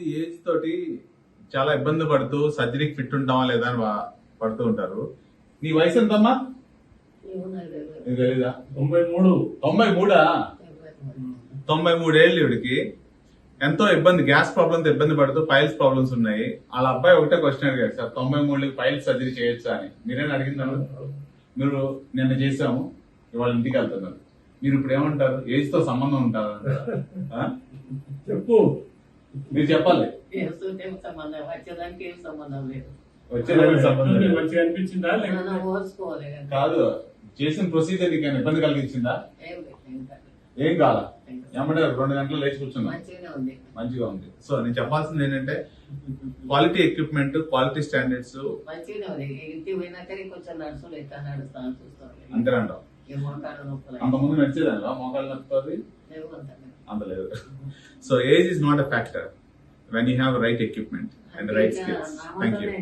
Mostly age తోటి చాలా ఇబ్బంది పడుతూ సర్జరీకి ఫిట్ ఉంటామా లేదా అని పడుతూ ఉంటారు. నీ వయసు ఎంతమ్మా? నీకు తెలీదా? తొంభై మూడు. తొంభై మూడా? తొంభై మూడేళ్ళు ఇవిడికి ఎంతో ఇబ్బంది గ్యాస్ ప్రాబ్లమ్ ఇబ్బంది పడుతూ పైల్స్ ప్రాబ్లమ్స్ ఉన్నాయి. వాళ్ళ అబ్బాయి ఒకటే క్వశ్చన్ అడిగారు సార్ తొంభై మూడుకి పైల్స్ సర్జరీ చేయొచ్చా అని. మీరేనా అడిగిందాను మీరు నిన్న చేసాము ఇవాళ ఇంటికి వెళ్తున్నారు. మీరు ఇప్పుడు ఏమంటారు? ఏజ్తో సంబంధం ఉంటారా? చెప్పు. మీరు చెప్పాలి. ఏం సంబంధం? వచ్చేదానికి ఏం సంబంధం లేదు. వచ్చే దానికి సంబంధం నీకు లేదు. మంచిగా అనిపించిందా? మనం లేకపోతే ఓర్చుకోవాలి కదా. కాదు చేసిన ప్రొసీజర్ నీకు ఏమైనా ఇబ్బంది కలిగించిందా? ఏం లేదు, ఏం కాదు. ఏం కాలా? ఏమంటే రెండు గంటలు లేచి కూర్చున్నా. మంచిగానే ఉంది. మంచిగా ఉంది. సో నేను చెప్పాల్సింది ఏంటంటే క్వాలిటీ ఎక్విప్మెంట్ క్వాలిటీ స్టాండర్డ్స్ మంచిగానే ఉంది. ఇంటికి పోయినాక కొంచెం నడుచులు ఎట్లా నడుస్తాను చూస్తాను నొప్పులు. అంత ముందు నొప్పుతుంది లేవు అంత అంత లేదు. So age is not a factor when you have the right equipment and the right skills. Thank you.